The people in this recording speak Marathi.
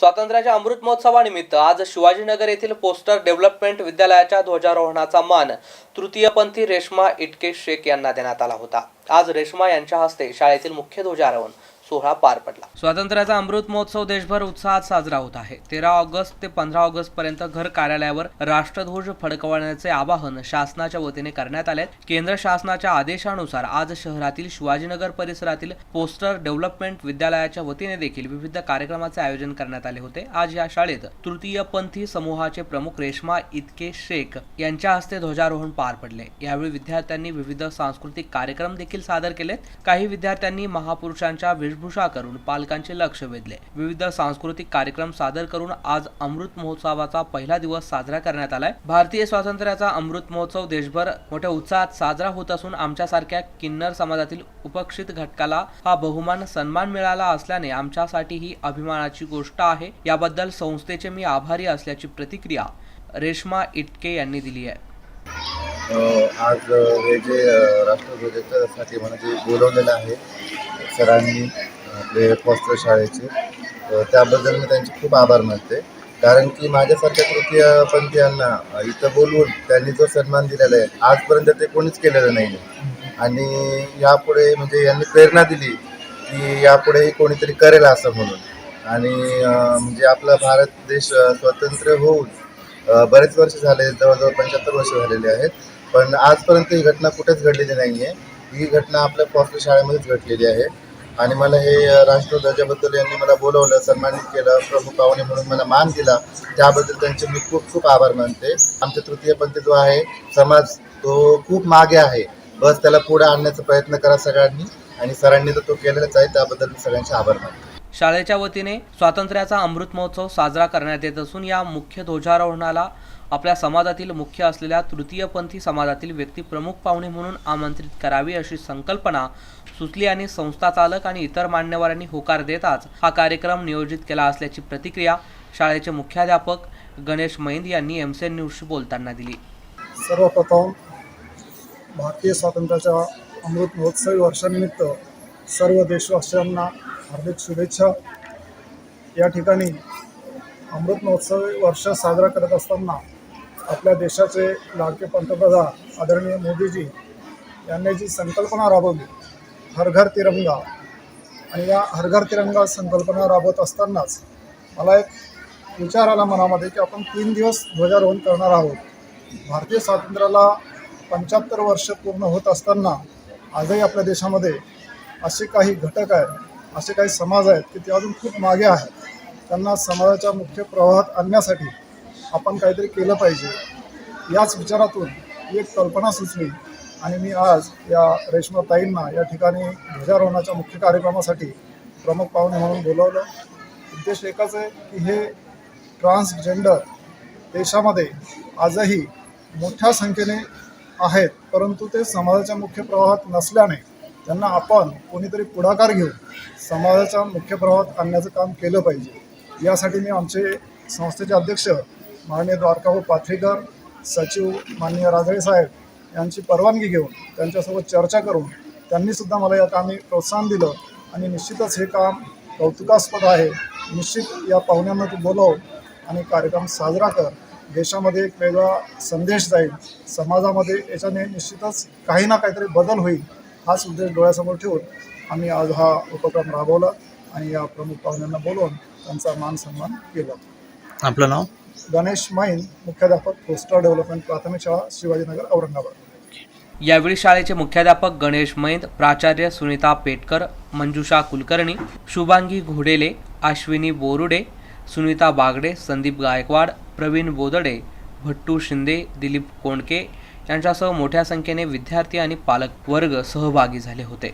स्वातंत्र्याच्या अमृत महोत्सवानिमित्त आज शिवाजीनगर येथील पोस्टर डेव्हलपमेंट विद्यालयाच्या ध्वजारोहणाचा मान तृतीयपंथी रेश्मा इटके शेख यांना देण्यात आला होता. आज रेश्मा यांच्या हस्ते शाळेतील मुख्य ध्वजारोहण सोहळा पार पडला. स्वातंत्र्याचा अमृत महोत्सव देशभर उत्साहात साजरा होत आहे. तेरा ऑगस्ट ते पंधरा ऑगस्ट पर्यंत घर कार्यालयावर राष्ट्रध्वज फडकवण्याचे आवाहन शासनाच्या वतीने करण्यात आले. केंद्र शासनाच्या आदेशानुसार आज शहरातील शिवाजीनगर परिसरातील पोस्टर डेव्हलपमेंट विद्यालयाच्या वतीने देखील विविध कार्यक्रमाचे आयोजन करण्यात आले होते. आज या शाळेत तृतीयपंथी समूहाचे प्रमुख रेश्मा इतके शेख यांच्या हस्ते ध्वजारोहण पार पडले. यावेळी विद्यार्थ्यांनी विविध सांस्कृतिक कार्यक्रम देखील सादर केलेत. काही विद्यार्थ्यांनी महापुरुषांच्या वेशभूषा करून पालकांचे लक्ष वेधले. विविध सांस्कृतिक कार्यक्रम सादर करून आज अमृत महोत्सवाचा पहिला दिवस साजरा करण्यात आलाय. भारतीय स्वातंत्र्याचा अमृत महोत्सव देशभर मोठ्या उत्साहात साजरा होत असून आमच्यासारख्या किन्नर समाजातील उपक्षित घटकाला हा बहुमान सन्मान मिळाला असल्याने आमच्यासाठी ही अभिमानाची गोष्ट आहे. याबद्दल संस्थेचे मी आभारी असल्याची प्रतिक्रिया रेश्मा इटके यांनी दिली आहे. आज हे जे राष्ट्रध्वजाच्यासाठी म्हणजे बोलवलेलं आहे सरांनी आपले फॉस्टर शाळेचे. त्याबद्दल मी त्यांचे खूप आभार मानते. कारण की माझ्यासारख्या तृतीय पंथीयांना इथं बोलवून त्यांनी जो सन्मान दिलेला आहे आजपर्यंत ते कोणीच केलेलं नाही आणि यापुढे म्हणजे यांनी प्रेरणा दिली की यापुढेही कोणीतरी करेल असं म्हणून. आणि म्हणजे आपला भारत देश स्वतंत्र होऊन बरेच वर्ष झाले जवळजवळ पंच्याहत्तर वर्ष झालेले आहेत. पण आजपर्यंत ही घटना कुठेच घडलेली नाही आहे ही घटना आपल्या फॉस्टर शाळेमध्येच घडलेली आहे. आणि मला हे अ, राष्ट्रध्वजाबद्दल यांनी मला बोलवलं सन्मानित केलं प्रमुख पाहुणे म्हणून मला मान दिला. त्याबद्दल त्यांचे मी खूप खूप आभार मानते. आमच्या तृतीयपंथी जो आहे समाज तो खूप मागे आहे. बस त्याला पुढे आणण्याचा प्रयत्न करा सगळ्यांनी. आणि सरांनी तर तो केलेलाच आहे त्याबद्दल मी सगळ्यांचे आभार मानतो. शाळेच्या वतीने स्वातंत्र्याचा अमृत महोत्सव साजरा करण्यात येत असून या मुख्य ध्वजारोहणाला आपल्या समाजातील मुख्य असलेल्या तृतीयपंथी समाजातील व्यक्ती प्रमुख पाहुणे म्हणून आमंत्रित करावी अशी संकल्पना सुचली आणि संस्था चालक आणि इतर मान्यवरांनी होकार देताच हा कार्यक्रम नियोजित केला असल्याची प्रतिक्रिया शाळेचे मुख्याध्यापक गणेश मैंद यांनी एम सी एन न्यूजशी बोलताना दिली. सर्वप्रथम भारतीय स्वातंत्र्याच्या अमृत महोत्सवी वर्षानिमित्त सर्व देशवासियांना हार्दिक शुभेच्छा. या ठिकाणी अमृत महोत्सवी वर्ष साजरा करत असताना आपल्या देशाचे लाडके पंतप्रधान आदरणीय मोदीजी यांनी जी संकल्पना राबवली हर घर तिरंगा आणि या हर घर तिरंगा संकल्पना राबवत असतानाच मला एक विचार आला मनामध्ये की आपण तीन दिवस ध्वजारोहण करणार आहोत. भारतीय स्वातंत्र्याला पंच्याहत्तर वर्ष पूर्ण होत असताना आजही आपल्या देशामध्ये असे काही घटक आहेत असे काही समाज आहेत की ते अजून खूप मागे आहेत. त्यांना समाजाच्या मुख्य प्रवाहात आणण्यासाठी आपण काहीतरी केलं पाहिजे. याच विचारातून एक कल्पना सुचली. आणि मी आज या रेश्माताईंना या ठिकाणी ध्वजारोहणाच्या मुख्य कार्यक्रमासाठी प्रमुख पाहुणे म्हणून बोलवलं. उद्देश एकच आहे की हे ट्रान्सजेंडर देशामध्ये आजही मोठ्या संख्येने आहेत परंतु ते समाजाच्या मुख्य प्रवाहात नसल्याने त्यांना आपण कोणीतरी पुढाकार घेऊन समाजाच्या मुख्य प्रवाहात आणण्याचं काम केलं पाहिजे. यासाठी मी आमचे संस्थेचे अध्यक्ष माननीय द्वारकाभाऊ पाथरीकर सचिव माननीय राजळे साहेब यांची परवानगी घेऊन त्यांच्यासोबत चर्चा करून त्यांनीसुद्धा मला या कामी प्रोत्साहन दिलं आणि निश्चितच हे काम कौतुकास्पद आहे. निश्चित या पाहुण्यांना तू बोलव आणि कार्यक्रम साजरा कर. देशामध्ये एक वेगळा संदेश जाईल. समाजामध्ये याच्याने निश्चितच काही ना काहीतरी बदल होईल हाच उद्देश डोळ्यासमोर ठेवून आम्ही आज हा उपक्रम राबवला आणि या प्रमुख पाहुण्यांना बोलवून त्यांचा मान सन्मान केला. आपलं नाव? गणेश मैन मुख्याध्यापक पोस्टर डेव्हलपमेंट प्राथमिक शाळा शिवाजीनगर औरंगाबाद. यावेळी शाळेचे मुख्याध्यापक गणेश मैंद प्राचार्य सुनीता पेटकर मंजुषा कुलकर्णी शुभांगी घोडेले अश्विनी बोरुडे सुनीता बागडे संदीप गायकवाड प्रवीण बोदडे भट्टू शिंदे दिलीप कोंडके यांच्यासह मोठ्या संख्येने विद्यार्थी आणि पालक वर्ग सहभागी झाले होते.